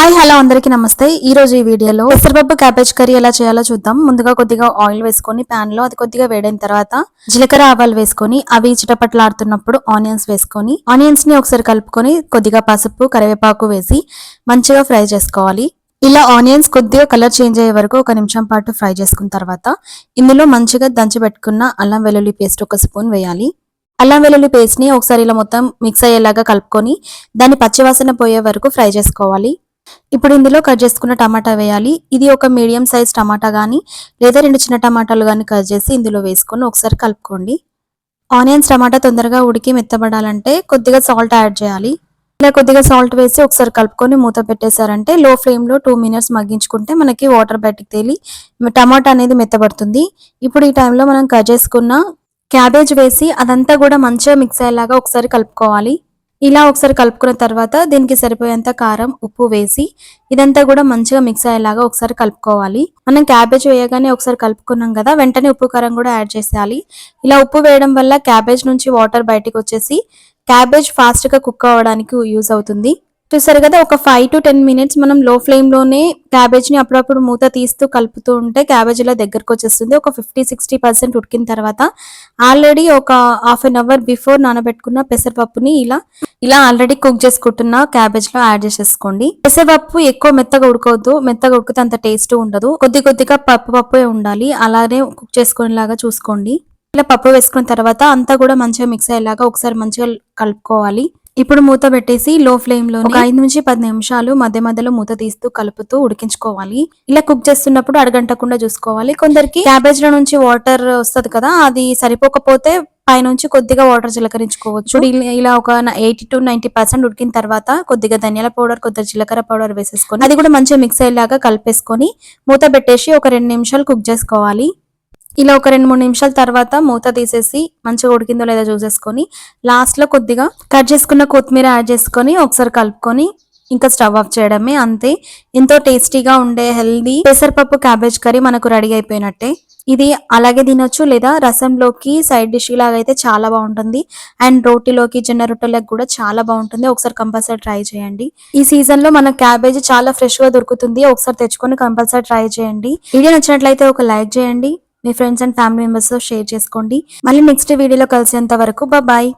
Hi hello అందరికీ నమస్తే. ఈ రోజు ఈ వీడియోలో పెసరపప్పు క్యాబేజ్ కర్రీ ఎలా చేయాలో చూద్దాం. ముందుగా కొద్దిగా ఆయిల్ వేసుకొని ప్యాన్లో అది కొద్దిగా వేడైన తర్వాత జీలకర్ర ఆవాలు వేసుకొని అవి చిటపట్లాడుతున్నప్పుడు ఆనియన్స్ వేసుకొని ఆనియన్స్ని ఒకసారి కలుపుకొని కొద్దిగా పసుపు కరివేపాకు వేసి మంచిగా ఫ్రై చేసుకోవాలి. ఇలా ఆనియన్స్ కొద్దిగా కలర్ చేంజ్ అయ్యే వరకు ఒక నిమిషం పాటు ఫ్రై చేసుకున్న తర్వాత ఇందులో మంచిగా దంచి పెట్టుకున్న అల్లం వెల్లుల్లి పేస్ట్ ఒక స్పూన్ వేయాలి. అల్లం వెల్లుల్లి పేస్ట్ని ఒకసారి ఇలా మొత్తం మిక్స్ అయ్యేలాగా కలుపుకొని దాన్ని పచ్చివాసన పోయే వరకు ఫ్రై చేసుకోవాలి. ఇప్పుడు ఇందులో కట్ చేసుకున్న టమాటా వేయాలి. ఇది ఒక మీడియం సైజ్ టమాటా కానీ లేదా రెండు చిన్న టమాటాలు కానీ కట్ చేసి ఇందులో వేసుకొని ఒకసారి కలుపుకోండి. ఆనియన్స్ టమాటా తొందరగా ఉడికి మెత్తబడాలంటే కొద్దిగా సాల్ట్ యాడ్ చేయాలి. ఇలా కొద్దిగా సాల్ట్ వేసి ఒకసారి కలుపుకొని మూత పెట్టేశారంటే లో ఫ్లేమ్లో టూ మినిట్స్ మగ్గించుకుంటే మనకి వాటర్ బయటికి తేలి టమాటా అనేది మెత్తబడుతుంది. ఇప్పుడు ఈ టైంలో మనం కట్ చేసుకున్న క్యాబేజ్ వేసి అదంతా కూడా మంచిగా మిక్స్ అయ్యేలాగా ఒకసారి కలుపుకోవాలి. ఇలా ఒకసారి కలుపుకున్న తర్వాత దీనికి సరిపోయేంత కారం ఉప్పు వేసి ఇదంతా కూడా మంచిగా మిక్స్ అయ్యేలాగా ఒకసారి కలుపుకోవాలి. మనం క్యాబేజ్ వేయగానే ఒకసారి కలుపుకున్నాం కదా వెంటనే ఉప్పు కారం కూడా యాడ్ చేసేయాలి. ఇలా ఉప్పు వేయడం వల్ల క్యాబేజ్ నుంచి వాటర్ బయటకు వచ్చేసి క్యాబేజ్ ఫాస్ట్గా కుక్ అవ్వడానికి యూజ్ అవుతుంది. చూసారు కదా ఒక ఫైవ్ టు టెన్ మినిట్స్ మనం లో ఫ్లేమ్లోనే క్యాబేజ్ని అప్పుడప్పుడు మూత తీస్తూ కలుపుతూ ఉంటే క్యాబేజ్ ఇలా దగ్గరకు వచ్చేస్తుంది. ఒక ఫిఫ్టీ సిక్స్టీ పర్సెంట్ ఉడికిన తర్వాత ఆల్రెడీ ఒక హాఫ్ అన్ అవర్ బిఫోర్ నానబెట్టుకున్న పెసరపప్పుని ఇలా ఇలా ఆల్రెడీ కుక్ చేసుకుంటున్న క్యాబేజ్లో యాడ్ చేసేసుకోండి. పెసరపప్పు ఎక్కువ మెత్తగా ఉడకవద్దు. మెత్తగా ఉడికితే అంత టేస్ట్ ఉండదు. కొద్ది కొద్దిగా పప్పు పప్పు ఉండాలి. అలానే కుక్ చేసుకునేలాగా చూసుకోండి. ఇలా పప్పు వేసుకున్న తర్వాత అంతా కూడా మంచిగా మిక్స్ అయ్యేలాగా ఒకసారి మంచిగా కలుపుకోవాలి. ఇప్పుడు మూత పెట్టేసి లో ఫ్లేమ్లో ఒక ఐదు నుంచి పది నిమిషాలు మధ్య మధ్యలో మూత తీస్తూ కలుపుతూ ఉడికించుకోవాలి. ఇలా కుక్ చేస్తున్నప్పుడు అడగంటకుండా చూసుకోవాలి. కొందరికి క్యాబేజ్లో నుంచి వాటర్ వస్తది కదా అది సరిపోకపోతే పైనుంచి కొద్దిగా వాటర్ చిలకరించుకోవచ్చు. ఇలా- ఇలా ఒక ఎయిటీ టు నైన్టీ పర్సెంట్ ఉడికిన తర్వాత కొద్దిగా ధనియాల పౌడర్ కొద్దిగా జీలకర్ర పౌడర్ వేసేసుకొని అది కూడా మంచిగా మిక్స్ అయ్యేలాగా కలిపేసుకొని మూత పెట్టేసి ఒక రెండు నిమిషాలు కుక్ చేసుకోవాలి. ఇలా ఒక రెండు మూడు నిమిషాల తర్వాత మూత తీసేసి మంచిగా ఉడికిందో లేదో చూసేసుకొని లాస్ట్లో కొద్దిగా కట్ చేసుకున్న కొత్తిమీర యాడ్ చేసుకొని ఒకసారి కలుపుకొని ఇంకా స్టవ్ ఆఫ్ చేయడమే అంతే. ఎంతో టేస్టీగా ఉండే హెల్దీ పెసరపప్పు క్యాబేజ్ కర్రీ మనకు రెడీ అయిపోయినట్టే. ఇది అలాగే తినొచ్చు లేదా రసంలోకి సైడ్ డిష్ లాగా అయితే చాలా బాగుంటుంది. అండ్ రోటీలోకి జొన్న రొట్టెలకు కూడా చాలా బాగుంటుంది. ఒకసారి కంపల్సరీ ట్రై చేయండి. ఈ సీజన్లో మన క్యాబేజ్ చాలా ఫ్రెష్గా దొరుకుతుంది. ఒకసారి తెచ్చుకొని కంపల్సరీ ట్రై చేయండి. వీడియో నచ్చినట్లయితే ఒక లైక్ చేయండి. మీ ఫ్రెండ్స్ అండ్ ఫ్యామిలీ మెంబర్స్తో షేర్ చేసుకోండి. మళ్ళీ నెక్స్ట్ వీడియోలో కలిసేంత వరకు బాయ్